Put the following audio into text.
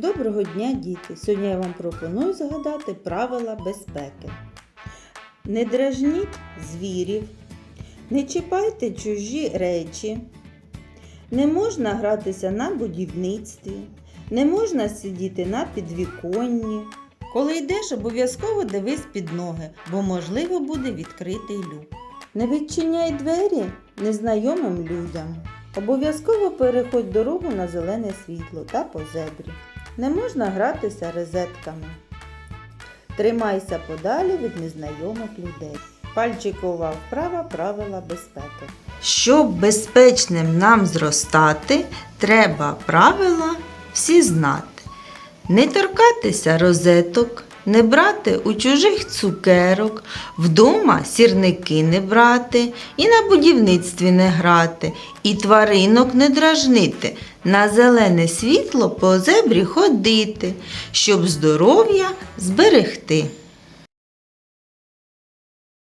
Доброго дня, діти! Сьогодні я вам пропоную згадати правила безпеки. Не дражніть звірів, не чіпайте чужі речі, не можна гратися на будівництві, не можна сидіти на підвіконні. Коли йдеш, обов'язково дивись під ноги, бо можливо буде відкритий люк. Не відчиняй двері незнайомим людям. Обов'язково переходь дорогу на зелене світло та по зебрі. Не можна гратися розетками. Тримайся подалі від незнайомих людей. Пальчикова вправа правила безпеки. Щоб безпечним нам зростати, треба правила всі знати. Не торкатися розеток, не брати у чужих цукерок, вдома сірники не брати, і на будівництві не грати, і тваринок не дражнити, на зелене світло по зебрі ходити, щоб здоров'я зберегти.